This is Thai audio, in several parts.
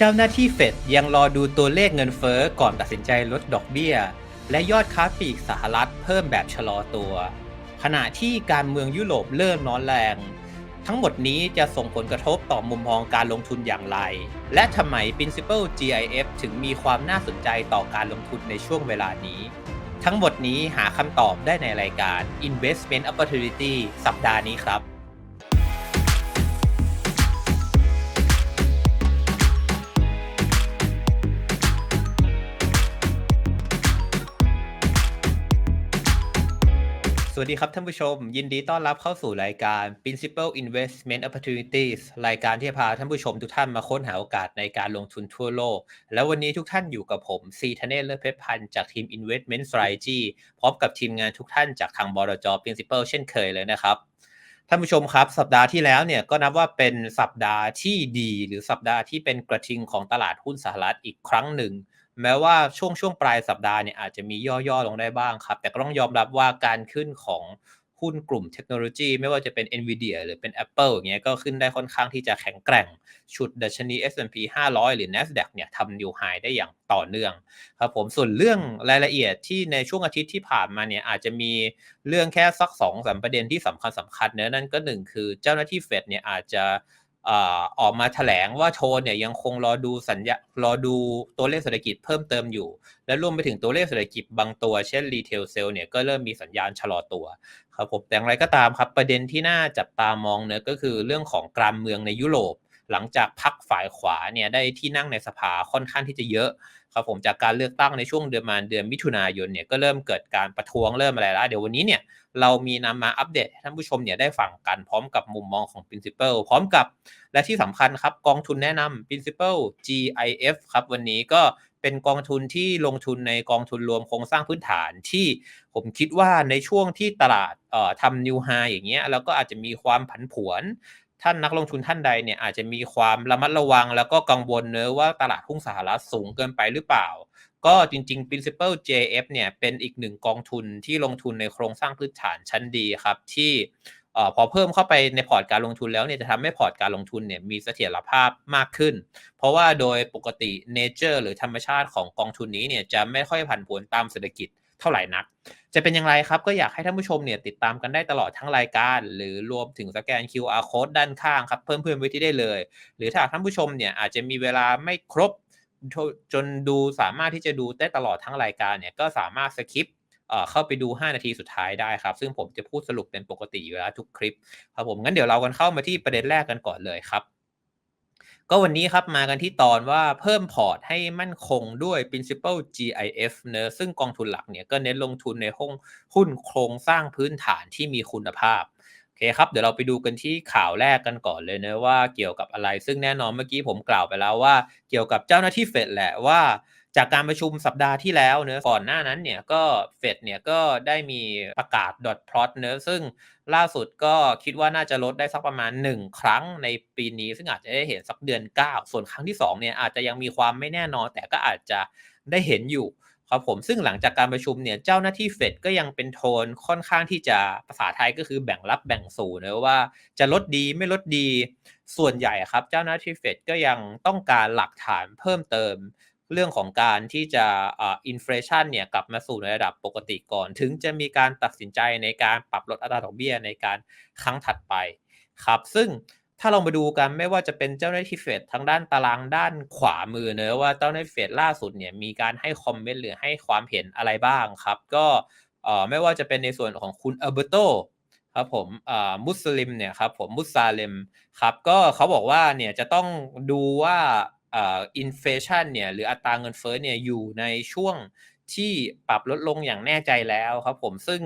เจ้าหน้าที่เฟดยังรอดูตัวเลขเงินเฟ้อก่อนตัดสินใจลดดอกเบี้ย และยอดค้าปลีกสหรัฐเพิ่มแบบชะลอตัว ขณะที่การเมืองยุโรปเริ่มร้อนแรง ทั้งหมดนี้จะส่งผลกระทบต่อมุมมองการลงทุนอย่างไร และทำไม Principal GIF ถึงมีความน่าสนใจต่อการลงทุนในช่วงเวลานี้ ทั้งหมดนี้หาคำตอบได้ในรายการ Investment Opportunity สัปดาห์นี้ครับ วัสดีครับท่านผู้ชม ยินดีต้อนรับเข้าสู่รายการ Principal Investment Opportunities รายการที่พาท่านผู้ชมทุกท่านมาค้นหาโอกาสในการลงทุนทั่วโลก แล้ววันนี้ทุกท่านอยู่กับผมซีทเนเลิศเพชรพันธ์จากทีม Investment Strategy พร้อมกับทีมงานทุกท่านจากทางบลจ Principal เช่นเคยเลยนะครับท่านผู้ชมครับ สัปดาห์ที่แล้วเนี่ยก็นับว่าเป็นสัปดาห์ที่ดี หรือสัปดาห์ที่เป็นกระทิงของตลาดหุ้นสหรัฐอีกครั้งหนึ่ง แม้ว่าช่วงช่วงปลายสัปดาห์เนี่ยอาจจะมีย่อๆลงได้บ้างครับ แต่ก็ต้องยอมรับว่าการขึ้นของหุ้นกลุ่มเทคโนโลยี ไม่ว่าจะเป็น NVIDIA หรือเป็น Apple อย่างเงี้ยก็ขึ้นได้ค่อนข้างที่จะแข็งแกร่ง ชุดดัชนี S&P 500 หรือ NASDAQ เนี่ยทำนิวไฮได้อย่างต่อเนื่องครับผมส่วนเรื่องรายละเอียดที่ในช่วงอาทิตย์ที่ผ่านมาเนี่ยอาจจะมีเรื่องแค่สัก2อสประเด็นที่สำคัญสำคัญเนื้อนั่นก็หนึ่งคือเจ้าหน้าที่เฟดเนี่ยอาจจะ ออกมาแถลงว่าโทนเนี่ยยังคงรอดูสัญญารอดูตัวเลขเศรษฐกิจเพิ่มเติมอยู่ และรวมไปถึงตัวเลขเศรษฐกิจบางตัว เช่นรีเทลเซลเนี่ยก็เริ่มมีสัญญาณชะลอตัวครับผมแต่อย่างไรก็ตามครับประเด็นที่น่าจับตามองเนอะก็คือเรื่องของการเมืองในยุโรป หลังจากพักฝ่ายขวาเนี่ยได้ที่นั่งในสภาค่อนข้างที่จะเยอะ ครับผมจากการเลือกตั้งในช่วงเดือนมาเดือนมิถุนายนเนี่ยก็เริ่มเกิดการประท้วงเริ่มอะไรแล้ว เดี๋ยววันนี้เนี่ยเรามีนำมาอัปเดตให้ท่านผู้ชมเนี่ยได้ฟังกันพร้อมกับมุมมองของ Principal พร้อมกับและที่สำคัญครับกองทุนแนะนำ Principal GIF ครับวันนี้ก็เป็นกองทุนที่ลงทุนในกองทุนรวมโครงสร้างพื้นฐานที่ผมคิดว่าในช่วงที่ตลาดทำนิวไฮอย่างเงี้ยแล้วก็อาจจะมีความผันผวน ท่านนักลงทุนท่านใดเนี่ยอาจจะมีความระมัดระวัง แล้วก็กังวลเน้อว่าตลาดหุ้นสหรัฐสูงเกินไปหรือเปล่า ก็จริง ๆ Principal JF เนี่ยเป็นอีกหนึ่งกองทุนที่ลงทุนในโครงสร้างพื้นฐานชั้นดีครับที่พอเพิ่มเข้าไปในพอร์ตการลงทุนแล้วเนี่ยจะทำให้พอร์ตการลงทุนเนี่ยมีเสถียรภาพมากขึ้น เพราะว่าโดยปกติเนเจอร์หรือธรรมชาติของกองทุนนี้เนี่ยจะไม่ค่อยผันผวนตามเศรษฐกิจ เท่าไหร่นัก จะเป็นอย่างไรครับ ก็อยากให้ท่านผู้ชมเนี่ยติดตามกันได้ตลอดทั้งรายการ หรือรวมถึงสแกน QR code ด้านข้างครับ เพิ่มเพิ่มไว้ที่ได้เลย หรือถ้าท่านผู้ชมเนี่ยอาจจะมีเวลาไม่ครบจนดูสามารถที่จะดูได้ตลอดทั้งรายการเนี่ยก็สามารถสคิปเข้าไปดู 5 นาทีสุดท้ายได้ครับ ซึ่งผมจะพูดสรุปเป็นปกติอยู่แล้วทุกคลิปครับผมงั้นเดี๋ยวเรากันเข้ามาที่ประเด็นแรกกันก่อนเลยครับ ก็วันนี้ครับมากันที่ตอนว่าเพิ่มพอร์ตให้มั่นคงด้วย principal GIF เนอะซึ่งกองทุนหลักเนี่ยก็เน้นลงทุนในห้องหุ้นโครงสร้างพื้นฐานที่มีคุณภาพโอเคครับ เดี๋ยวเราไปดูกันที่ข่าวแรกกันก่อนเลยเนะว่าเกี่ยวกับอะไร ซึ่งแน่นอนเมื่อกี้ผมกล่าวไปแล้วว่า เกี่ยวกับเจ้าหน้าที่เฟดแหละว่าจากการประชุมสัปดาห์ที่แล้วเนอะก่อนหน้านั้นเนี่ยก็เฟดเนี่ยก็ได้มีประกาศดอทพลอตเนอะซึ่ง ล่าสุดก็คิดว่าน่าจะลดได้สักประมาณ 1 ครั้งในปีนี้ ซึ่งอาจจะได้เห็นสักเดือน 9 ส่วนครั้งที่2เนี่ยอาจจะยังมีความไม่แน่นอน แต่ก็อาจจะได้เห็นอยู่ครับผมซึ่งหลังจากการประชุมเนี่ยเจ้าหน้าที่เฟดก็ยังเป็นโทนค่อนข้างที่จะภาษาไทยก็คือแบ่งรับแบ่งสูนะว่าจะลดดีไม่ลดดีส่วนใหญ่ครับ เจ้าหน้าที่เฟดก็ยังต้องการหลักฐานเพิ่มเติม เรื่องของการที่จะอินฟลชันเนี่ยกลับมาสู่ในระดับปกติก่อน ถึงจะมีการตัดสินใจในการปรับลดอัตราดอกเบี้ยในการครั้งถัดไปครับซึ่งถ้าลองไปดูกันไม่ว่าจะเป็นเจ้าหน้าที่เฟดทางด้านตารางด้านขวามือเนอะว่าเจ้าหน้าที่เฟดล่าสุดเนี่ยมีการให้คอมเมนต์หรือให้ความเห็นอะไรบ้างครับ ก็ไม่ว่าจะเป็นในส่วนของคุณอัลเบโตครับผมมุสลิมเนี่ยครับผมมุสซาเลมครับก็เขาบอกว่าเนี่ยจะต้องดูว่า อินเฟชันเนี่ยหรืออัตราเงินเฟ้อเนี่ยอยู่ในช่วงที่ปรับลดลงอย่างแน่ใจแล้วครับผมซึ่ง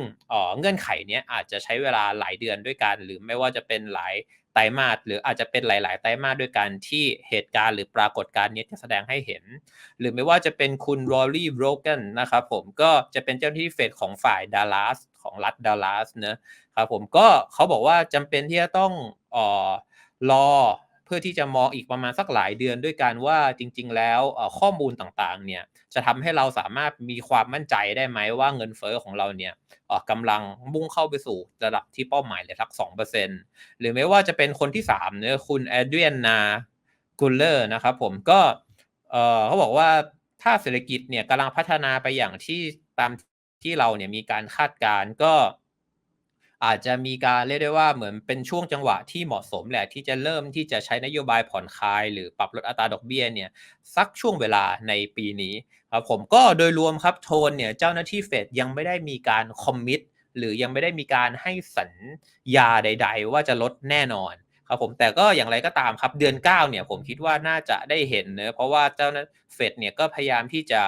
เงื่อนไขเนี้ยอาจจะใช้เวลาหลายเดือนด้วยกัน หรือไม่ว่าจะเป็นหลายไตรมาสหรืออาจจะเป็นหลาย ๆ ไตรมาสด้วยกันที่เหตุการณ์หรือปรากฏการณ์นี้จะแสดงให้เห็น หรือไม่ว่าจะเป็นคุณรอรี่โบรเกนนะครับผมก็จะเป็นเจ้าหน้าที่เฟดของฝ่ายดัลลัสของรัฐดัลลัสเนะครับผมก็เขาบอกว่าจำเป็นที่จะต้องออรอ พื่อที่จะมองอีกประมาณสักหลายเดือนด้วยกันว่าจริง ๆ แล้วข้อมูลต่างๆเนี่ยจะทำให้เราสามารถมีความมั่นใจได้ไหมว่าเงินเฟอ้อของเราเนี่ยกำลังมุ่งเข้าไปสู่ระดับที่เป้าหมายเลยสัก2%หรือไม่ว่าจะเป็นคนที่3เนี่ยคุณแอดเรียนนากุลเลอร์นะครับผมก็เอ่อเขาบอกว่าถ้าเศรษฐกิจเนี่ยกำลังพัฒนาไปอย่างที่ตามที่เราเนี่ยมีการคาดการณ์ก็ อาจจะมีการเรียกได้ว่าเหมือนเป็นช่วงจังหวะที่เหมาะสมแหละที่จะเริ่มที่จะใช้นโยบายผ่อนคลาย หรือปรับลดอัตราดอกเบี้ยเนี่ยสักช่วงเวลาในปีนี้ครับผมก็โดยรวมครับโทนเนี่ยเจ้าหน้าที่เฟดยังไม่ได้มีการคอมมิตหรือยังไม่ได้มีการให้สัญญาใด ๆ ว่าจะลดแน่นอนครับผมแต่ก็อย่างไรก็ตามครับเดือน 9 เนี่ยผมคิดว่าน่าจะได้เห็นเนะเพราะว่าเจ้าหน้าเฟดเนี่ยก็พยายามที่จะ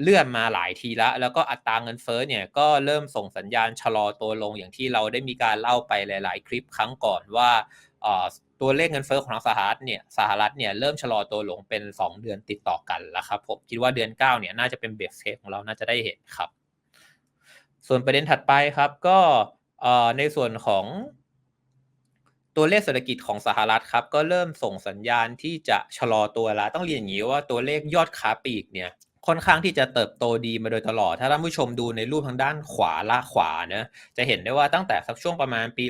เลื่อนมาหลายทีละ แล้วก็อัตราเงินเฟ้อเนี่ยก็เริ่มส่งสัญญาณชะลอตัวลงอย่างที่เราได้มีการเล่าไปหลาย ๆ คลิปครั้งก่อนว่าตัวเลขเงินเฟ้อของสหรัฐเนี่ยสหรัฐเนี่ยเริ่มชะลอตัวลงเป็น 2 เดือนติดต่อกันแล้วครับผมคิดว่าเดือน9เนี่ยน่าจะเป็นเบสเคสของเราน่าจะได้เห็นครับ ส่วนประเด็นถัดไปครับก็ในส่วนของตัวเลขเศรษฐกิจของสหรัฐครับก็เริ่มส่งสัญญาณที่จะชะลอตัวแล้วต้องเรียนอย่างนี้ว่าตัวเลขยอดค้าปลีกเนี่ย ค่อนข้างที่จะเติบโตดีมาโดยตลอด ถ้าท่านผู้ชมดูในรูปทางด้านขวาล่าขวาเนะจะเห็นได้ว่าตั้งแต่สักช่วงประมาณปี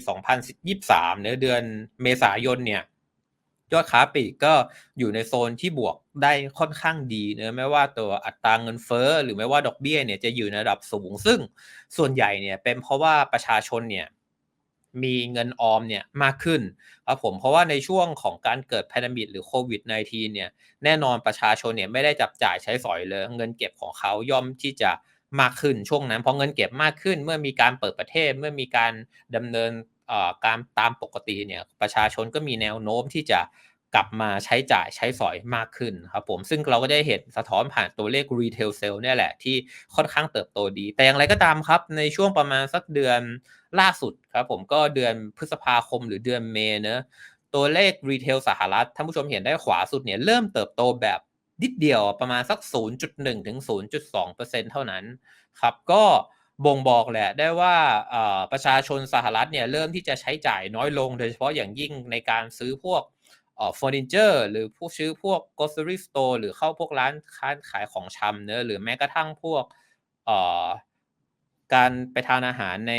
2023เนื้อเดือนเมษายนเนี่ยยอดค้าปลีกก็อยู่ในโซนที่บวกได้ค่อนข้างดีเนะไม่ว่าตัวอัตราเงินเฟ้อหรือไม่ว่าดอกเบี้ยเนี่ยจะอยู่ในระดับสูง ซึ่งส่วนใหญ่เนี่ยเป็นเพราะว่าประชาชนเนี่ย มีเงินออมเนี่ยมากขึ้นครับผมเพราะว่าในช่วงของการเกิดแพนดมิกหรือโควิด -19 เนี่ยแน่นอนประชาชนเนี่ยไม่ได้จับจ่ายใช้สอยเลย เงินเก็บของเขาย่อมที่จะมากขึ้นช่วงนั้นเพราะเงินเก็บมากขึ้น เมื่อมีการเปิดประเทศเมื่อมีการดำเนินการตามปกติเนี่ยประชาชนก็มีแนวโน้มที่จะ กลับมาใช้จ่ายใช้สอยมากขึ้นครับผมซึ่งเราก็ได้เห็นสะท้อนผ่านตัวเลข retail sale เนี่ยแหละที่ค่อนข้างเติบโตดี แต่อย่างไรก็ตามครับ ในช่วงประมาณสักเดือนล่าสุดครับผมก็เดือนพฤษภาคมหรือเดือนเมษเนะตัวเลขรีเทลสหรัฐท่านผู้ชมเห็นได้ขวาสุดเนี่ยเริ่มเติบโตแบบนิดเดียวประมาณสัก 0.1 ถึง 0.2%เท่านั้นครับก็บ่งบอกแหละได้ว่าประชาชนสหรัฐเนี่ยเริ่มที่จะใช้จ่ายน้อยลง โดยเฉพาะอย่างยิ่งในการซื้อพวก เฟอร์นิเจอร์หรือผู้ซื้อพวก grocery store หรือเข้าพวกร้านค้าขายของชำเนอะหรือแม้กระทั่งพวกการไปทานอาหารใน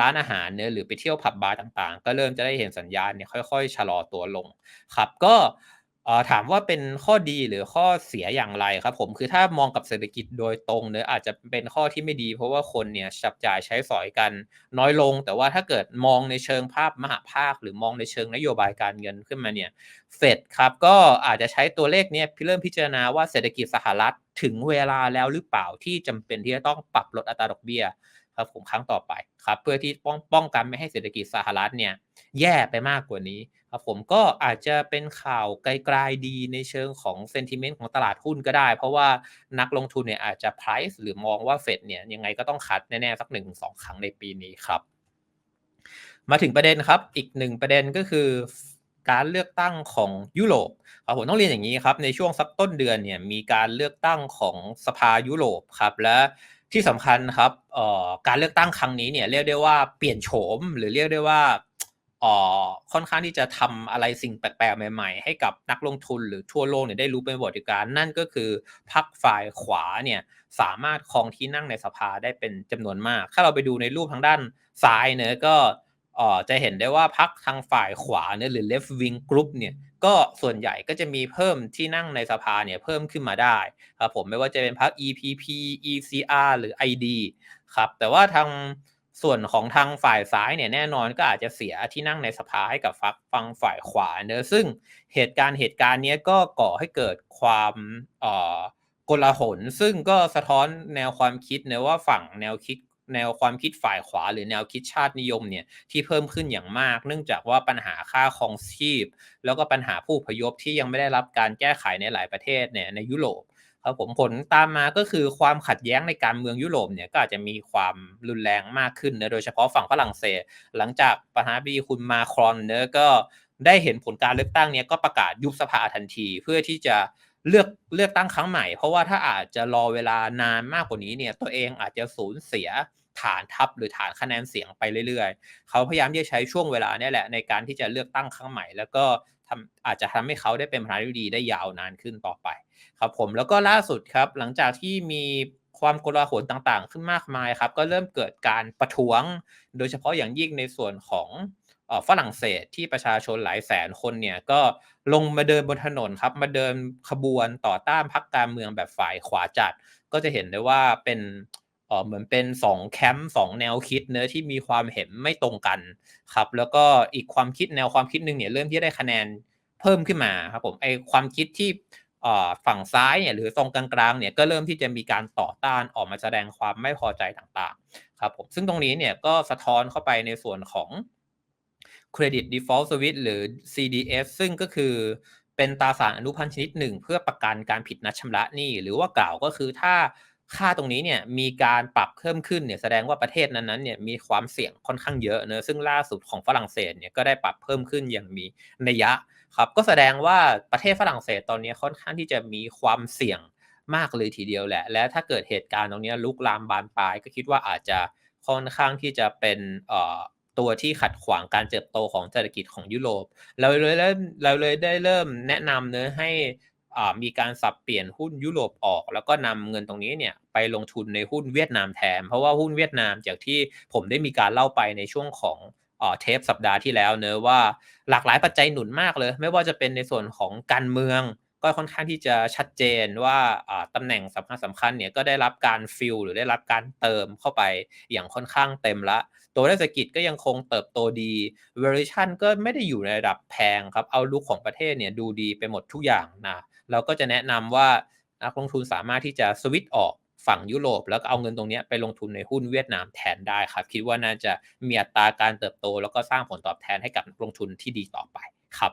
ร้านอาหารเนี่ยหรือไปเที่ยวผับบาร์ต่างๆ ก็เริ่มจะได้เห็นสัญญาณเนี่ยค่อยๆ ชะลอตัวลงครับก็ ถามว่าเป็นข้อดีหรือข้อเสียอย่างไรครับ ผมคือถ้ามองกับเศรษฐกิจโดยตรงเนี่ยอาจจะเป็นข้อที่ไม่ดี เพราะว่าคนเนี่ยจับจ่ายใช้สอยกันน้อยลง แต่ว่าถ้าเกิดมองในเชิงภาพมหาภาค หรือมองในเชิงนโยบายการเงินขึ้นมาเนี่ยเฟดครับก็อาจจะใช้ตัวเลขเนี่ยเริ่มพิจารณาว่าเศรษฐกิจสหรัฐถึงเวลาแล้วหรือเปล่าที่จำเป็นที่จะต้องปรับลดอัตราดอกเบี้ย ครับผมครั้งต่อไปครับเพื่อที่ป้องป้องกันไม่ให้เศรษฐกิจสหรัฐเนี่ยแย่ไปมากกว่านี้ครับผมก็อาจจะเป็นข่าวไกลๆดีในเชิงของเซนติเมนต์ของตลาดหุ้นก็ได้ เพราะว่านักลงทุนเนี่ยอาจจะ price หรือมองว่าเฟดเนี่ยยังไงก็ต้องคัดแน่ๆสักหนึ่งสองครั้งในปีนี้ครับมาถึงประเด็นครับอีกหนึ่งประเด็นก็คือการเลือกตั้งของยุโรปครับผมต้องเรียนอย่างนี้ครับในช่วงสักต้นเดือนเนี่ยมีการเลือกตั้งของสภายุโรปครับและ ที่สำคัญครับการเลือกตั้งครั้งนี้เนี่ยเรียกได้ว่าเปลี่ยนโฉมหรือเรียกได้ว่าค่อนข้างที่จะทำอะไรสิ่งแปลกๆใหม่ๆ ให้กับนักลงทุนหรือทั่วโลกเนี่ยได้รู้เป็นบทการนั่นก็คือพรรคฝ่ายขวาเนี่ยสามารถครองที่นั่งในสภาได้เป็นจำนวนมาก ถ้าเราไปดูในรูปทางด้านซ้ายเนอะก็จะเห็นได้ว่าพรรคทางฝ่ายขวาเนี่ยหรือ left wing group เนี่ย ก็ส่วนใหญ่ก็จะมีเพิ่มที่นั่งในสภาเนี่ยเพิ่มขึ้นมาได้ครับผมไม่ว่าจะเป็นพรรค EPP ECR หรือ ID ครับแต่ว่าทางส่วนของทางฝ่ายซ้ายเนี่ยแน่นอนก็อาจจะเสียที่นั่งในสภาให้กับฝักฟังฝ่ายขวาเนอะซึ่งเหตุการณ์เหตุการณ์นี้ก็ก่อให้เกิดความเอ่อกลาหลซึ่งก็สะท้อนแนวความคิดเนะว่าฝั่งแนวคิด แนวความคิดฝ่ายขวา หรือแนวคิดชาตินิยมเนี่ยที่เพิ่มขึ้นอย่างมาก เนื่องจากว่าปัญหาค่าครองชีพ แล้วก็ปัญหาผู้พยพที่ยังไม่ได้รับการแก้ไขในหลายประเทศเนี่ยในยุโรปครับผมผลตามมาก็คือความขัดแย้งในการเมืองยุโรปเนี่ยก็อาจจะมีความรุนแรงมากขึ้นนะโดยเฉพาะฝั่งฝรั่งเศส หลังจากประธานาธิบดีคุณมาครอนเนอะก็ได้เห็นผลการเลือกตั้งเนี้ยก็ประกาศยุบสภาทันที เพื่อที่จะเลือกเลือกตั้งครั้งใหม่ เพราะว่าถ้าอาจจะรอเวลานานมากกว่านี้เนี่ยตัวเองอาจจะสูญเสีย ฐานทัพหรือฐานคะแนนเสียงไปเรื่อยๆ เขาพยายามที่จะใช้ช่วงเวลานี่แหละในการที่จะเลือกตั้งครั้งใหม่ แล้วก็ทำอาจจะทำให้เขาได้เป็นประธานาธิบดีได้ยาวนานขึ้นต่อไปครับผมแล้วก็ล่าสุดครับหลังจากที่มีความโกลาหลต่างๆ ขึ้นมากมายครับ ก็เริ่มเกิดการประท้วง โดยเฉพาะอย่างยิ่งในส่วนของฝรั่งเศสที่ประชาชนหลายแสนคนเนี่ยก็ลงมาเดินบนถนนครับ มาเดินขบวนต่อต้านพรรคการเมืองแบบฝ่ายขวาจัด ก็จะเห็นได้ว่าเป็น เหมือนเป็น2แคมป์สองแนวคิดเนื้อที่มีความเห็นไม่ตรงกันครับ แล้วก็อีกความคิดแนวความคิดหนึ่งเนี่ยเริ่มที่ได้คะแนนเพิ่มขึ้นมาครับผมไอความคิดที่ฝั่งซ้ายเนี่ยหรือตรงกลางๆเนี่ยก็เริ่มที่จะมีการต่อต้านออกมาแสดงความไม่พอใจต่างๆครับผมซึ่งตรงนี้เนี่ยก็สะท้อนเข้าไปในส่วนของ Credit Default Switch หรือ CDS ซึ่งก็คือเป็นตราสารอนุพันธ์ชนิดหนึ่ง เพื่อประกันการผิดนัดชำระหนี้หรือว่ากล่าวก็คือถ้า ค่าตรงนี้เนี่ยมีการปรับเพิ่มขึ้นเนี่ยแสดงว่าประเทศนั้นๆเนี่ยมีความเสี่ยงค่อนข้างเยอะเนอะซึ่งล่าสุดของฝรั่งเศสเนี่ยก็ได้ปรับเพิ่มขึ้นอย่างมีนัยยะครับก็แสดงว่าประเทศฝรั่งเศสตอนนี้ค่อนข้างที่จะมีความเสี่ยงมากเลยทีเดียวแหละ และถ้าเกิดเหตุการณ์ตรงนี้ลุกลามบานปลาย ก็คิดว่าอาจจะค่อนข้างที่จะเป็นตัวที่ขัดขวางการเติบโตของเศรษฐกิจของยุโรป เราเลยเริ่มเราเลยได้เริ่มแนะนำเนื้อให้ มีการสับเปลี่ยนหุ้นยุโรปออก แล้วก็นำเงินตรงนี้เนี่ยไปลงทุนในหุ้นเวียดนามแทน เพราะว่าหุ้นเวียดนามจากที่ผมได้มีการเล่าไปในช่วงของเทปสัปดาห์ที่แล้วเนอะว่าหลากหลายปัจจัยหนุนมากเลย ไม่ว่าจะเป็นในส่วนของการเมือง ก็ค่อนข้างที่จะชัดเจนว่าตำแหน่งสำคัญสำคัญเนี่ยก็ได้รับการฟิลหรือได้รับการเติมเข้าไปอย่างค่อนข้างเต็มละ ตัวเศรษฐกิจก็ยังคงเติบโตดี valuation ก็ไม่ได้อยู่ในระดับแพงครับเอาลุกของประเทศเนี่ยดูดีไปหมดทุกอย่างนะ เราก็จะแนะนำว่านักลงทุนสามารถที่จะสวิตออกฝั่งยุโรป แล้วก็เอาเงินตรงนี้ไปลงทุนในหุ้นเวียดนามแทนได้ครับ คิดว่าน่าจะมีอัตราการเติบโต แล้วก็สร้างผลตอบแทนให้กับนักลงทุนที่ดีต่อไปครับ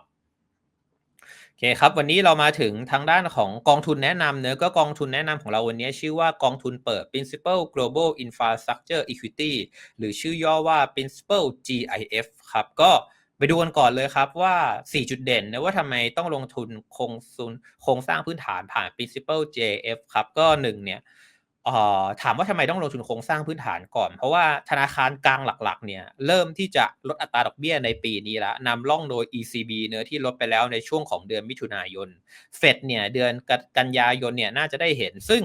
โอเคครับ วันนี้เรามาถึงทางด้านของกองทุนแนะนำเนื้อก็กองทุนแนะนำของเราวันนี้ชื่อว่ากองทุนเปิด Principal Global Infrastructure Equity หรือชื่อย่อว่า Principal GIF ครับก็ ไปดูกันก่อนเลยครับว่า 4 จุดเด่นนะว่าทำไมต้องลงทุนโครงซุนโครงสร้างพื้นฐานผ่าน principal JF ครับ ก็1เนี่ยถามว่าทำไมต้องลงทุนโครงสร้างพื้นฐานก่อน เพราะว่าธนาคารกลางหลักๆเนี่ยเริ่มที่จะลดอัตราดอกเบี้ยในปีนี้แล้วนำล่องโดย ECB เนื้อที่ลดไปแล้วในช่วงของเดือนมิถุนายนเฟดเนี่ยเดือนกันยายนเนี่ยน่าจะได้เห็น ซึ่ง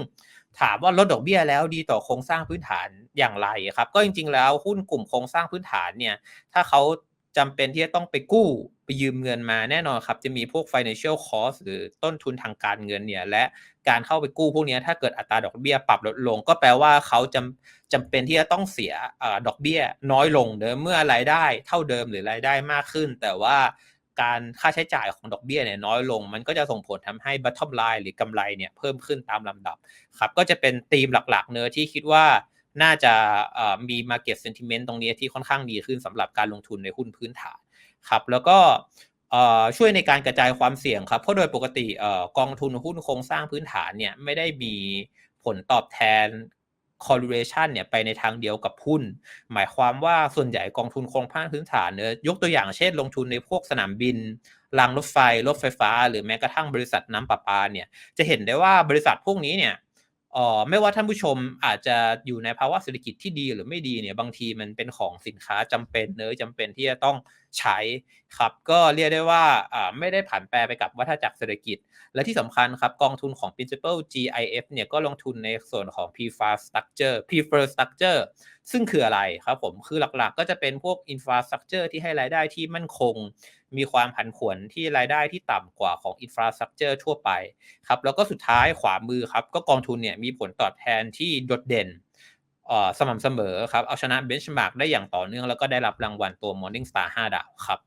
ถามว่าลดดอกเบี้ยแล้วดีต่อโครงสร้างพื้นฐานอย่างไรครับ ก็จริงๆแล้วหุ้นกลุ่มโครงสร้างพื้นฐานเนี่ยถ้าเขา จำเป็นที่จะต้องไปกู้ไปยืมเงินมาแน่นอนครับ จะมีพวก financial cost หรือต้นทุนทางการเงินเนี่ย และการเข้าไปกู้พวกนี้ถ้าเกิดอัตราดอกเบี้ยปรับลดลง ก็แปลว่าเขาจำจำเป็นที่จะต้องเสียอดอกเบี้ยน้อยลงเดิมเมื่อรายได้เท่าเดิมหรือรายได้มากขึ้น แต่ว่าการค่าใช้จ่ายของดอกเบี้ยเนี่ยน้อยลง มันก็จะส่งผลทำให้ bottom line หรือกำไรเนี่ยเพิ่มขึ้นตามลำดับครับ ก็จะเป็นธีมหลักๆ เนื้อที่คิดว่า น่าจะมี market sentiment ตรงนี้ที่ค่อนข้างดีขึ้นสำหรับการลงทุนในหุ้นพื้นฐานครับแล้วก็ช่วยในการกระจายความเสี่ยงครับเพราะโดยปกติกองทุนหุ้นโครงสร้างพื้นฐานเนี่ยไม่ได้มีผลตอบแทน correlation เนี่ยไปในทางเดียวกับหุ้น หมายความว่าส่วนใหญ่กองทุนโครงสร้างพื้นฐานเนี่ยยกตัวอย่างเช่น ลงทุนในพวกสนามบินรางรถไฟรถไฟฟ้า หรือแม้กระทั่งบริษัทน้ำประปาเนี่ยจะเห็นได้ว่าบริษัทพวกนี้เนี่ย อ๋อไม่ว่าท่านผู้ชมอาจจะอยู่ในภาวะเศรษฐกิจที่ดีหรือไม่ดีเนี่ยบางทีมันเป็นของสินค้าจำเป็นเนื้อจำเป็นที่จะต้อง ใช้ครับก็เรียกได้ว่าไม่ได้ผันแปรไปกับวัฏจักรเศรษฐกิจ และที่สำคัญครับกองทุนของ principal GIF เนี่ยก็ลงทุนในส่วนของ preferred structure preferred structure ซึ่งคืออะไรครับผมคือหลักๆ ก็จะเป็นพวก infrastructure ที่ให้รายได้ที่มั่นคง มีความผันผวนที่รายได้ที่ต่ำกว่าของอินฟราสตรักเจอร์ทั่วไปครับแล้วก็สุดท้ายขวามือครับก็กองทุนเนี่ยมีผลตอบแทนที่โดดเด่น สม่ำเสมอครับ เอาชนะเบนช์มาร์กได้อย่างต่อเนื่องแล้วก็ได้รับรางวัลตัว Morning Star 5 ดาวครับ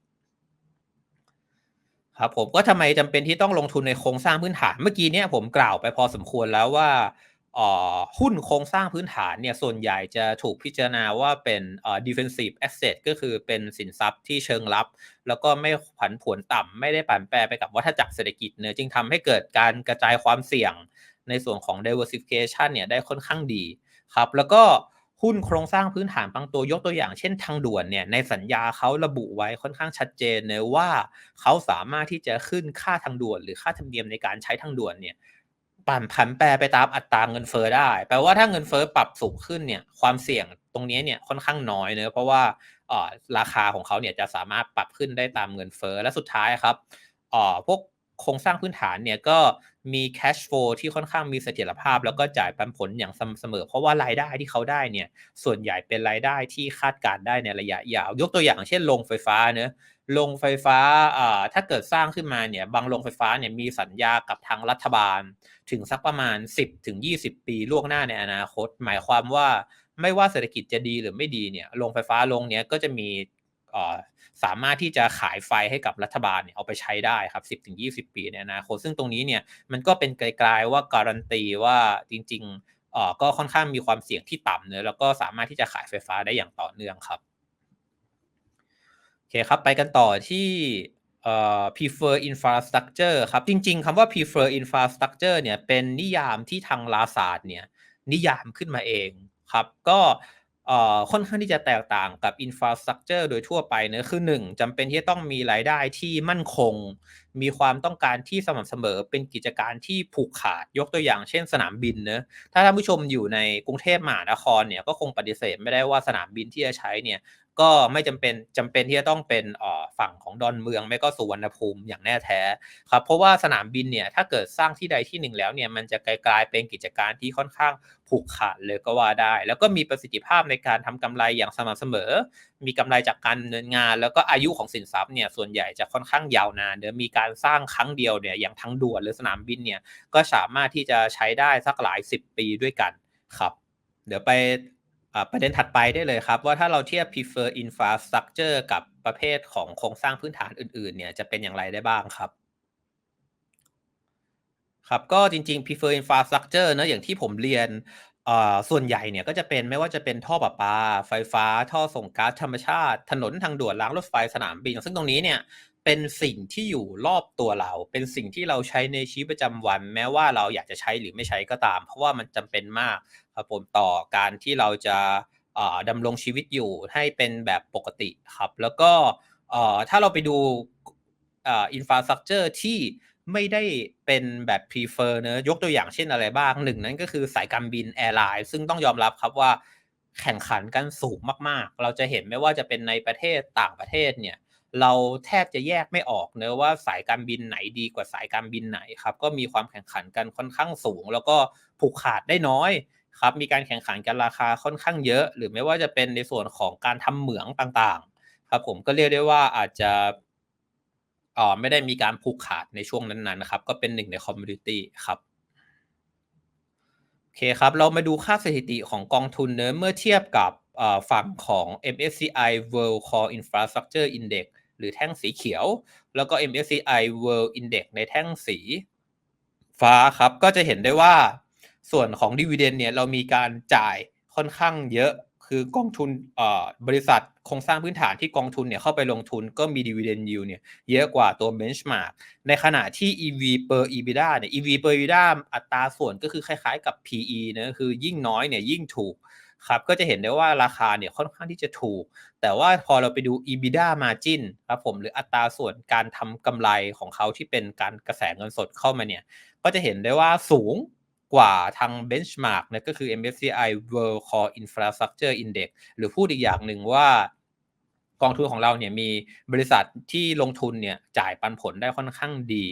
ครับ ผมก็ทำไมจำเป็นที่ต้องลงทุนในโครงสร้างพื้นฐานเมื่อกี้เนี่ยผมกล่าวไปพอสมควรแล้วว่าหุ้นโครงสร้างพื้นฐานเนี่ยส่วนใหญ่จะถูกพิจารณาว่าเป็น defensive asset ก็คือเป็นสินทรัพย์ที่เชิงรับ แล้วก็ไม่ผันผวนต่ำไม่ได้ผันแปรไปกับวัฏจักรเศรษฐกิจเนื้อจึงทำให้เกิดการกระจายความเสี่ยงในส่วนของ diversification เนี่ยได้ค่อนข้างดี ครับแล้วก็หุ้นโครงสร้างพื้นฐานบางตัวยกตัวอย่างเช่นทางด่วนเนี่ยในสัญญาเขาระบุไว้ค่อนข้างชัดเจนเลยว่าเขาสามารถที่จะขึ้นค่าทางด่วน หรือค่าธรรมเนียมในการใช้ทางด่วนเนี่ยปั่นผันแปรไปตามอัตราเงินเฟอ้อได้ แปลว่าถ้าเงินเฟอ้อปรับสูงขึ้นเนี่ยความเสี่ยงตรงนี้เนี่ยค่อนข้างน้อยเนะเพราะว่าราคาของเขาเนี่ยจะสามารถปรับขึ้นได้ตามเงินเฟอ้อและสุดท้ายครับพวกโครงสร้างพื้นฐานเนี่ยก็ มี cash flow ที่ค่อนข้างมีเสถียรภาพ แล้วก็จ่ายปันผลอย่างสม่ำเสมอ เพราะว่ารายได้ที่เขาได้เนี่ยส่วนใหญ่เป็นรายได้ที่คาดการได้ในระยะยาว ยกตัวอย่างเช่นโรงไฟฟ้าเนอะโรงไฟฟ้าอ่าถ้าเกิดสร้างขึ้นมาเนี่ยบางโรงไฟฟ้าเนี่ยมีสัญญากับทางรัฐบาล ถึงสักประมาณ 10ถึง20 ปีล่วงหน้าในอนาคต หมายความว่าไม่ว่าเศรษฐกิจจะดีหรือไม่ดีเนี่ยโรงไฟฟ้าโรงเนี้ยก็จะมี สามารถที่จะขายไฟให้กับรัฐบาลเนี่ยเอาไปใช้ได้ครับ 10-20 ปีในอนาคตซึ่งตรงนี้เนี่ยมันก็เป็นไกลๆว่าการันตีว่าจริงๆก็ค่อนข้างมีความเสี่ยงที่ต่ำเนอแล้วก็สามารถที่จะขายไฟฟ้าได้อย่างต่อเนื่องครับโอเคครับไปกันต่อที่ prefer infrastructure ครับ จริง ๆคำว่า prefer infrastructure เนี่ยเป็นนิยามที่ทางลาศาสตร์เนี่ยนิยามขึ้นมาเองครับ ก็ ค่อนข้างที่จะแตกต่างกับอินฟราสตรักเจอร์โดยทั่วไปเนะคือ1จำเป็นที่จะต้องมีรายได้ที่มั่นคง มีความต้องการที่สม่ำเสมอเป็นกิจการที่ผูกขาดยกตัวอย่างเช่นสนามบินเนะถ้าท่านผู้ชมอยู่ในกรุงเทพมหานครเนี่ยก็คงปฏิเสธไม่ได้ว่าสนามบินที่จะใช้เนี่ย ก็ไม่จำเป็นจำเป็นที่จะต้องเป็นฝั่งของดอนเมืองไม่ก็สุวรรณภูมิอย่างแน่แท้ครับเพราะว่าสนามบินเนี่ยถ้าเกิดสร้างที่ใดที่หนึ่งแล้วเนี่ยมันจะกลายเป็นกิจการที่ค่อนข้างผูกขาดเลยก็ว่าได้ แล้วก็มีประสิทธิภาพในการทำกำไรอย่างสม่ำเสมอ มีกำไรจากการดำเนินงาน แล้วก็อายุของสินทรัพย์เนี่ยส่วนใหญ่จะค่อนข้างยาวนานเดี๋ยวมีการสร้างครั้งเดียวเนี่ยอย่างทั้งด่วนหรือสนามบินเนี่ยก็สามารถที่จะใช้ได้สักหลายสิบปีด้วยกันครับ เดี๋ยวไป ประเด็นถัดไปได้เลยครับ ว่าถ้าเราเทียบ prefer infrastructure กับประเภทของโครงสร้างพื้นฐานอื่นๆ เนี่ยจะเป็นอย่างไรได้บ้างครับ ครับก็จริงๆ prefer infrastructure นะอย่างที่ผมเรียนส่วนใหญ่เนี่ยก็จะเป็นไม่ว่าจะเป็นท่อประปา ไฟฟ้า ท่อส่งก๊าซธรรมชาติ ถนนทางด่วนรางรถไฟสนามบิน ซึ่งตรงนี้เนี่ยเป็นสิ่งที่อยู่รอบตัวเรา เป็นสิ่งที่เราใช้ในชีวิตประจำวัน แม้ว่าเราอยากจะใช้หรือไม่ใช้ก็ตาม เพราะว่ามันจำเป็นมาก ครับผมต่อการที่เราจะดำรงชีวิตอยู่ให้เป็นแบบปกติครับ แล้วก็ถ้าเราไปดูอินฟราสตรักเจอร์ที่ไม่ได้เป็นแบบ prefer เนอะยกตัวอย่างเช่นอะไรบ้างหนึ่งนั้นก็คือสายการบินแอร์ไลน์ซึ่งต้องยอมรับครับว่าแข่งขันกันสูงมากๆ เราจะเห็นไม่ว่าจะเป็นในประเทศต่างประเทศเนี่ยเราแทบจะแยกไม่ออกเนอะว่าสายการบินไหนดีกว่าสายการบินไหนครับก็มีความแข่งขันกันค่อนข้างสูง แล้วก็ผูกขาดได้น้อย ครับมีการแข่งขันกันราคาค่อนข้างเยอะ หรือไม่ว่าจะเป็นในส่วนของการทำเหมืองต่างๆ ครับผมก็เรียกได้ว่าอาจจะอ๋อไม่ได้มีการผูกขาดในช่วงนั้นๆนะครับ ก็เป็นหนึ่งในคอมมูนิตี้ครับโอเคครับ เรามาดูค่าสถิติของกองทุนเนื้อเมื่อเทียบกับฝั่งของ MSCI World Core Infrastructure Index หรือแท่งสีเขียว แล้วก็ MSCI World Index ในแท่งสีฟ้าครับ ก็จะเห็นได้ว่า ส่วนของดีเวเดนเนี่ยเรามีการจ่ายค่อนข้างเยอะคือกองทุนบริษัทโครงสร้างพื้นฐานที่กองทุนเนี่ยเข้าไปลงทุนก็มีดีเวเดนยิวเนี่ยเยอะกว่าตัวเบนช์มาร์กในขณะที่ EV per EBITDA เนี่ย EV per EBITDA อัตราส่วนก็คือคล้ายๆกับ PE นะคือยิ่งน้อยเนี่ยยิ่งถูกครับก็จะเห็นได้ว่าราคาเนี่ยค่อนข้างที่จะถูก แต่ว่าพอเราไปดู EBITDA margin ครับผมหรืออัตราส่วนการทำกำไรของเขาที่เป็นการกระแสเงินสดเข้ามาเนี่ยก็จะเห็นได้ว่าสูง กว่าทาง benchmark นะก็คือ MSCI World Core Infrastructure Index หรือพูดอีกอย่างหนึ่งว่ากองทุนของเราเนี่ยมีบริษัทที่ลงทุนเนี่ยจ่ายปันผลได้ค่อนข้างดี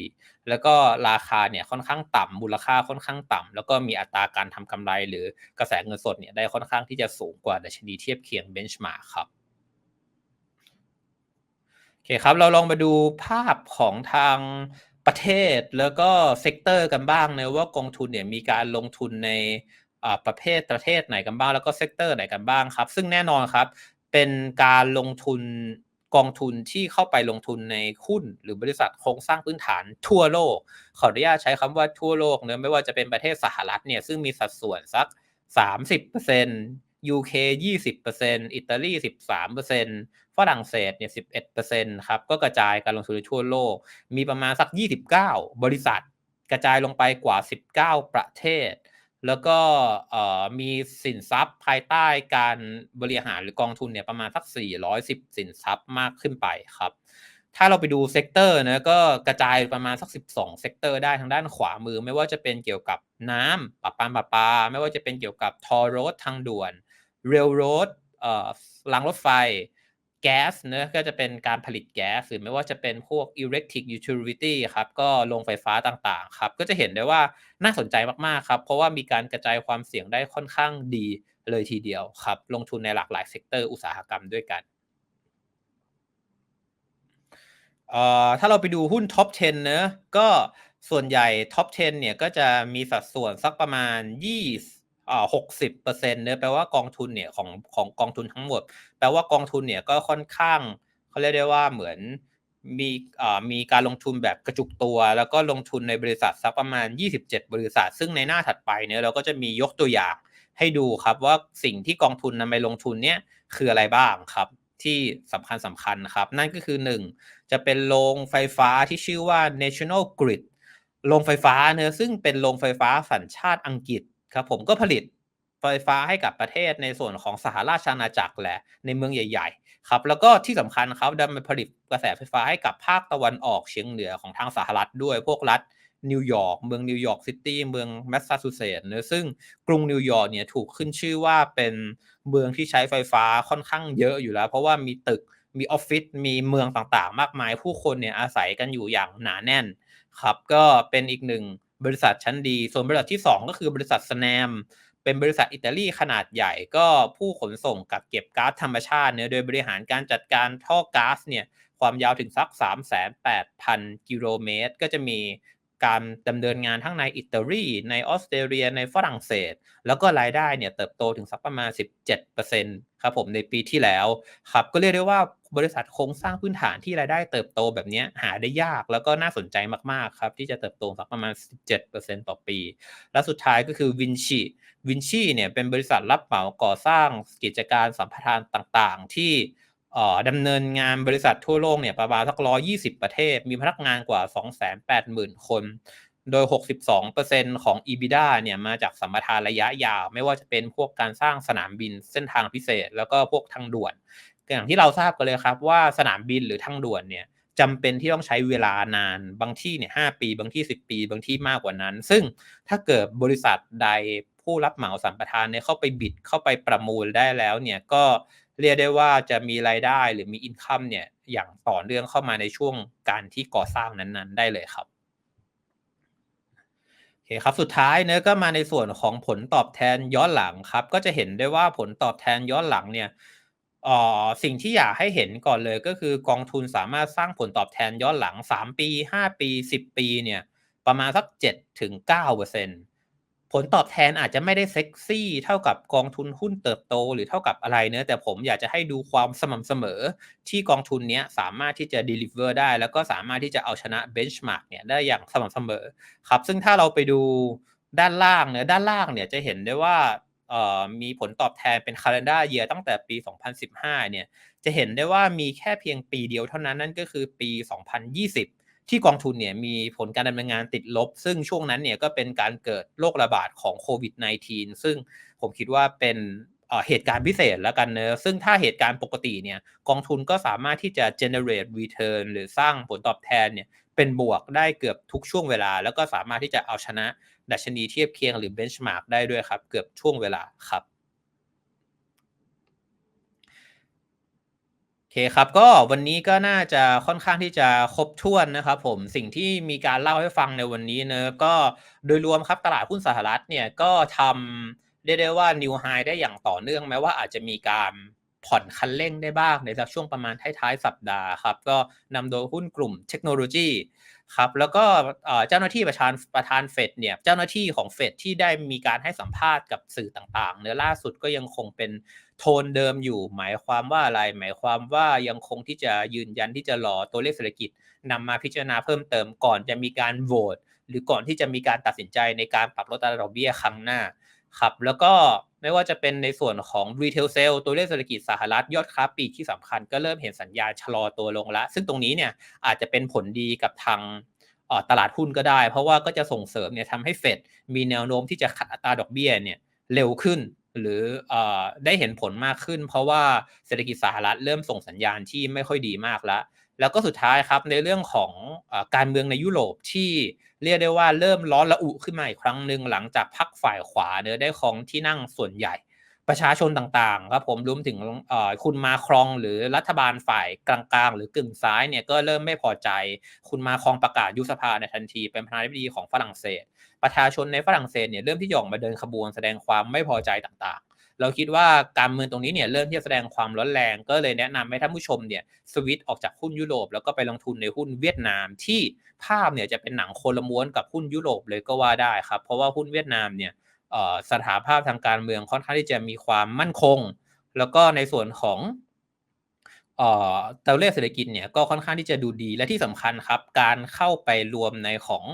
แล้วก็ราคาเนี่ยค่อนข้างต่ำมูลค่าค่อนข้างต่ำแล้วก็มีอัตราการทำกำไรหรือกระแสเงินสดเนี่ยได้ค่อนข้างที่จะสูงกว่าดัชนีเทียบเคียงเบนช์มาร์ครับโอเคครับเราลองมาดูภาพของทาง ประเทศแล้วก็เซกเตอร์กันบ้างนะว่ากองทุนเนี่ยมีการลงทุนในประเภทประเทศไหนกันบ้าง แล้วก็เซกเตอร์ไหนกันบ้างครับ ซึ่งแน่นอนครับ เป็นการลงทุนกองทุนที่เข้าไปลงทุนในหุ้นหรือบริษัทโครงสร้างพื้นฐานทั่วโลก ขออนุญาตใช้คำว่าทั่วโลกเนะไม่ว่าจะเป็นประเทศสหรัฐเนี่ยซึ่งมีสัดส่วนสัก 30% UK 20%อิตาลี 13%ฝรั่งเศสเนี่ย 11%ครับ ก็กระจายการลงทุนทั่วโลก มีประมาณสัก 29 บริษัท กระจายลงไปกว่า 19 ประเทศ แล้วก็มีสินทรัพย์ภายใต้การบริหารหรือกองทุนเนี่ยประมาณสัก 410 สินทรัพย์มากขึ้นไปครับถ้าเราไปดูเซกเตอร์นะก็กระจายประมาณสัก 12 เซกเตอร์ได้ทางด้านขวามือ ไม่ว่าจะเป็นเกี่ยวกับน้ำปะปาปะปา ไม่ว่าจะเป็นเกี่ยวกับทอร์โรดทางด่วน เรลโรดเอ่อรางรถไฟแก๊สเนอะก็จะเป็นการผลิตแก๊สหรือไม่ว่าจะเป็นพวก electric utility ครับก็โรงไฟฟ้าต่างๆครับก็จะเห็นได้ว่าน่าสนใจมากๆครับเพราะว่ามีการกระจายความเสี่ยงได้ค่อนข้างดีเลยทีเดียวครับ ลงทุนในหลากหลายเซกเตอร์อุตสาหกรรมด้วยกันเอ่อถ้าเราไปดูหุ้นท็อป 10 เนอะก็ส่วนใหญ่ท็อป 10 เนี่ยก็จะมีสัดส่วนสักประมาณ 20 อ่า60%เนอะแปลว่ากองทุนเนี่ยของของกองทุนทั้งหมด แปลว่ากองทุนเนี่ยก็ค่อนข้างเขาเรียกได้ว่าเหมือนมีอ่ามีการลงทุนแบบกระจุกตัว แล้วก็ลงทุนในบริษัทสักประมาณ 27 บริษัท ซึ่งในหน้าถัดไปเนี่ยเราก็จะมียกตัวอย่างให้ดูครับว่าสิ่งที่กองทุนนำไปลงทุนเนี่ยคืออะไรบ้างครับ ที่สำคัญสำคัญครับ นั่นก็คือ 1 จะเป็นโรงไฟฟ้าที่ชื่อว่า National Grid โรงไฟฟ้าเนื้อซึ่งเป็นโรงไฟฟ้าสัญชาติอังกฤษ ครับผมก็ผลิตไฟฟ้าให้กับประเทศในส่วนของสหราชอาณาจักรแหละในเมืองใหญ่ ๆ ครับ แล้วก็ที่สำคัญครับดันมาผลิตกระแสไฟฟ้าให้กับภาคตะวันออกเฉียงเหนือของทางสหรัฐด้วยพวกรัฐนิวยอร์กเมืองนิวยอร์กซิตี้เมืองแมสซาชูเซตส์เนะซึ่งกรุงนิวยอร์กเนี่ยถูกขึ้นชื่อว่าเป็นเมืองที่ใช้ไฟฟ้าค่อนข้างเยอะอยู่แล้ว เพราะว่ามีตึกมีออฟฟิศมีเมืองต่างๆ มากมาย ผู้คนเนี่ยอาศัยกันอยู่อย่างหนาแน่นครับก็เป็นอีกหนึ่ง บริษัทชั้นดี ส่วนบริษัทที่ 2 ก็คือบริษัทสแนม เป็นบริษัทอิตาลีขนาดใหญ่ ก็ผู้ขนส่งกับเก็บก๊าซธรรมชาติเนี่ยโดยบริหารการจัดการท่อก๊าซเนี่ยความยาวถึงสัก 38,000 กิโลเมตร ก็จะมีการดำเนินงานทั้งในอิตาลีในออสเตรเลียในฝรั่งเศส แล้วก็รายได้เนี่ยเติบโตถึงสักประมาณ 17%ครับผมในปีที่แล้วครับก็เรียกได้ว่า บริษัทโครงสร้างพื้นฐานที่รายได้เติบโตแบบนี้หาได้ยากแล้วก็น่าสนใจมากๆครับ ที่จะเติบโตสักประมาณ 17%ต่อปี และสุดท้ายก็คือวินชีวินชีเนี่ยเป็นบริษัทรับเหมาก่อสร้างกิจการสัมปทานต่างๆ ที่ดำเนินงานบริษัททั่วโลกเนี่ยประมาณสักร้อยี่สิบประเทศ มีพนักงานกว่า 280,000 คน โดย 62%ของ EBITDA เนี่ยมาจากสัมปทานระยะยาว ไม่ว่าจะเป็นพวกการสร้างสนามบินเส้นทางพิเศษ แล้วก็พวกทางด่วน อย่างที่เราทราบกันเลยครับว่าสนามบินหรือทางด่วนเนี่ยจำเป็นที่ต้องใช้เวลานานบางที่เนี่ยหปีบางที่ 10 ปี บางที่มากกว่านั้น ซึ่งถ้าเกิดบริษัทใดผู้รับเหมาสัมปทานเนี่ยเข้าไปบิดเข้าไปประมูลได้แล้วเนี่ยก็เรียกได้ว่าจะมีรายได้หรือมีอินคัมเนี่ยอย่างต่อเนื่องเข้ามาในช่วงการที่ก่อสร้างนั้นๆ ได้เลยครับโอเคครับสุดท้ายเนื้อก็มาในส่วนของผลตอบแทนย้อนหลังครับ ก็จะเห็นได้ว่าผลตอบแทนย้อนหลังเนี่ย สิ่งที่อยากให้เห็นก่อนเลยก็คือกองทุนสามารถสร้างผลตอบแทนย้อนหลัง 3 ปี 5 ปี 10 ปีเนี่ยประมาณสัก7ถึง9%ผลตอบแทนอาจจะไม่ได้เซ็กซี่เท่ากับกองทุนหุ้นเติบโตหรือเท่ากับอะไรเนื้อแต่ผมอยากจะให้ดูความสม่ำเสมอที่กองทุนนี้สามารถที่จะ deliver ได้ แล้วก็สามารถที่จะเอาชนะ benchmark เนี่ยได้อย่างสม่ำเสมอครับซึ่งถ้าเราไปดูด้านล่างเนื้อด้านล่างเนี่ยจะเห็นได้ว่า มีผลตอบแทนเป็น calendar year ตั้งแต่ปี 2015 เนี่ย จะเห็นได้ว่ามีแค่เพียงปีเดียวเท่านั้นนั่นก็คือปี 2020 ที่กองทุนเนี่ยมีผลการดำเนินงานติดลบ ซึ่งช่วงนั้นเนี่ยก็เป็นการเกิดโรคระบาดของโควิด -19 ซึ่งผมคิดว่าเป็นเหตุการณ์พิเศษแล้วกันเนอะซึ่งถ้าเหตุการณ์ปกติเนี่ยกองทุนก็สามารถที่จะ generate return หรือสร้างผลตอบแทนเนี่ยเป็นบวกได้เกือบทุกช่วงเวลา แล้วก็สามารถที่จะเอาชนะ ดัชนีเทียบเคียงหรือ benchmark ได้ด้วยครับ เกือบช่วงเวลาครับเคครับก็วันนี้ก็น่าจะค่อนข้างที่จะครบถ้วนนะครับผมสิ่งที่มีการเล่าให้ฟังในวันนี้เนอะก็โดยรวมครับตลาดหุ้นสหรัฐเนี่ยก็ทำเรียกได้ว่านิวไฮได้อย่างต่อเนื่องแม้ว่าอาจจะมีการผ่อนคันเร่งได้บ้างในช่วงประมาณท้ายๆสัปดาห์ครับก็นำโดยหุ้นกลุ่มเทคโนโลยี ครับแล้วก็เจ้าหน้าที่ประธานประธานเฟดเนี่ยเจ้าหน้าที่ของเฟดที่ได้มีการให้สัมภาษณ์กับสื่อต่างๆ เนื้อล่าสุดก็ยังคงเป็นโทนเดิมอยู่ หมายความว่าอะไร หมายความว่ายังคงที่จะยืนยันที่จะรอตัวเลขเศรษฐกิจนำมาพิจารณาเพิ่มเติมก่อนจะมีการโหวตหรือก่อนที่จะมีการตัดสินใจในการปรับลดอัตราดอกเบี้ยครั้งหน้าครับแล้วก็ ไม่ว่าจะเป็นในส่วนของ retail sale ตัวเลขเศรษฐกิจสหรัฐยอดค้าปลีกที่สำคัญก็เริ่มเห็นสัญญาณชะลอตัวลงแล้วซึ่งตรงนี้เนี่ยอาจจะเป็นผลดีกับทางตลาดหุ้นก็ได้ เพราะว่าก็จะส่งเสริมเนี่ยทำให้เฟดมีแนวโน้มที่จะขัดอัตราดอกเบี้ยเนี่ยเร็วขึ้นหรืออได้เห็นผลมากขึ้น เพราะว่าเศรษฐกิจสหรัฐเริ่มส่งสัญญาณที่ไม่ค่อยดีมากแล้วแล้วก็สุดท้ายครับในเรื่องของอการเมืองในยุโรปที่ เรียกได้ว่าเริ่มร้อนระอุขึ้นมาอีกครั้งหนึ่งหลังจากพักฝ่ายขวาเนื้อได้ของที่นั่งส่วนใหญ่ ประชาชนต่างๆครับผมรวมถึงคุณมาครองหรือรัฐบาลฝ่ายกลางๆ หรือกึ่งซ้ายเนี่ยก็เริ่มไม่พอใจ คุณมาครองประกาศยุบสภาในทันทีเป็นประธานาธิบดีของฝรั่งเศส ประชาชนในฝรั่งเศสเนี่ยเริ่มที่จะออกมาเดินขบวนแสดงความไม่พอใจต่างๆ เราคิดว่าการเมืองตรงนี้เนี่ยเริ่มที่จะแสดงความร้อนแรงก็เลยแนะนำให้ท่านผู้ชมเนี่ยสวิตออกจากหุ้นยุโรป แล้วก็ไปลงทุนในหุ้นเวียดนามที่ภาพเนี่ยจะเป็นหนังโคลม้วนกับหุ้นยุโรปเลยก็ว่าได้ครับ เพราะว่าหุ้นเวียดนามเนี่ยสถาภาพทางการเมืองค่อนข้างที่จะมีความมั่นคง แล้วก็ในส่วนของตัวเลขเศรษฐกิจเนี่ยก็ค่อนข้างที่จะดูดีและที่สำคัญครับ การเข้าไปรวมในของ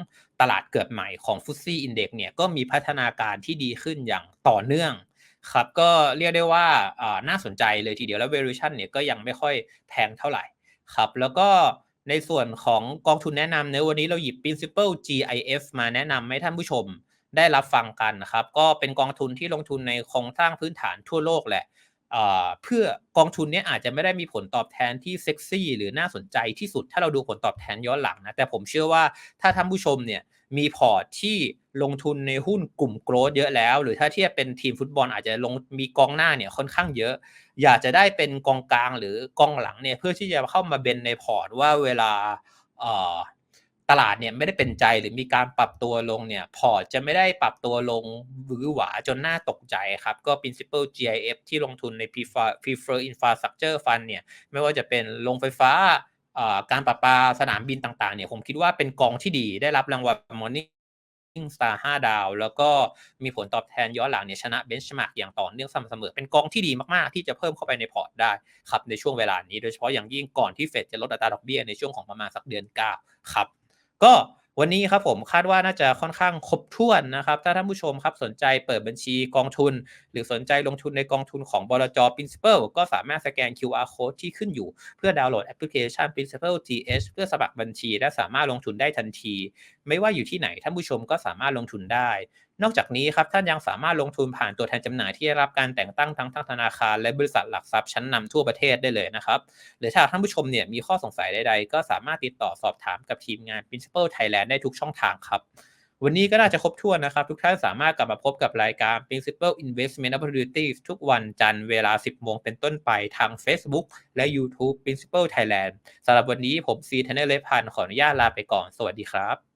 ตลาดเกิดใหม่ของฟุตซี่อินเด็กเนี่ยก็มีพัฒนาการที่ดีขึ้นอย่างต่อเนื่อง ครับก็เรียกได้ว่าน่าสนใจเลยทีเดียวแล้ว valuation เนี่ยก็ยังไม่ค่อยแพงเท่าไหร่ครับแล้วก็ในส่วนของกองทุนแนะนำในวันนี้เราหยิบ principal GIF มาแนะนำให้ท่านผู้ชมได้รับฟังกันนะครับ ก็เป็นกองทุนที่ลงทุนในโครงสร้างพื้นฐานทั่วโลกแหละเพื่อกองทุนนี้อาจจะไม่ได้มีผลตอบแทนที่เซ็กซี่หรือน่าสนใจที่สุดถ้าเราดูผลตอบแทนย้อนหลังนะแต่ผมเชื่อว่าถ้าท่านผู้ชมเนี่ย มีพอร์ตที่ลงทุนในหุ้นกลุ่มโกลด์เยอะแล้ว หรือถ้าเทียบเป็นทีมฟุตบอลอาจจะลงมีกองหน้าเนี่ยค่อนข้างเยอะ อยากจะได้เป็นกองกลางหรือกองหลังเนี่ยเพื่อที่จะเข้ามาเบนในพอร์ตว่าเวลาตลาดเนี่ยไม่ได้เป็นใจหรือมีการปรับตัวลงเนี่ยพอร์ตจะไม่ได้ปรับตัวลงหวือหวาจนน่าตกใจครับ ก็ principal GIF ที่ลงทุนใน prefer infrastructure fund เนี่ยไม่ว่าจะเป็นโรงไฟฟ้า การประปาสนามบินต่างๆเนี่ยผมคิดว่าเป็นกองที่ดีได้รับรางวัล Morning Star 5 ดาว แล้วก็มีผลตอบแทนย้อนหลังเนี่ยชนะเบนช์มาร์กอย่างต่อเนื่องสม่ำเสมอ เป็นกองที่ดีมากๆ ที่จะเพิ่มเข้าไปในพอร์ตได้ครับในช่วงเวลานี้ โดยเฉพาะอย่างยิ่งก่อนที่เฟดจะลดอัตราดอกเบี้ยในช่วงของประมาณสักเดือน9ครับก็ วันนี้ครับผมคาดว่าน่าจะค่อนข้างครบถ้วนนะครับ ถ้าท่านผู้ชมครับสนใจเปิดบัญชีกองทุน หรือสนใจลงทุนในกองทุนของบลจ Principal ก็สามารถสแกน QR code ที่ขึ้นอยู่ เพื่อดาวน์โหลดแอปพลิเคชัน Principal TH เพื่อสมัครบัญชี และสามารถลงทุนได้ทันที ไม่ว่าอยู่ที่ไหนท่านผู้ชมก็สามารถลงทุนได้ นอกจากนี้ครับท่านยังสามารถลงทุนผ่านตัวแทนจำหน่ายที่ได้รับการแต่งตั้งทั้งทางธนาคาร และบริษัทหลักทรัพย์ชั้นนำทั่วประเทศได้เลยนะครับหรือถ้าท่านผู้ชมเนี่ยมีข้อสงสัยใดๆ ก็สามารถติดต่อสอบถามกับทีมงาน Principal Thailand ได้ทุกช่องทางครับวันนี้ก็น่าจะครบถ้วนนะครับ ทุกท่านสามารถกลับมาพบกับรายการ Principal Investment Opportunities ทุกวันจันทร์เวลา 10 โมงเป็นต้นไปทาง Facebook และ YouTube Principal Thailand สำหรับวันนี้ผมซีเทนเนอร์เลพันขออนุญาตลาไปก่อน สวัสดีครับ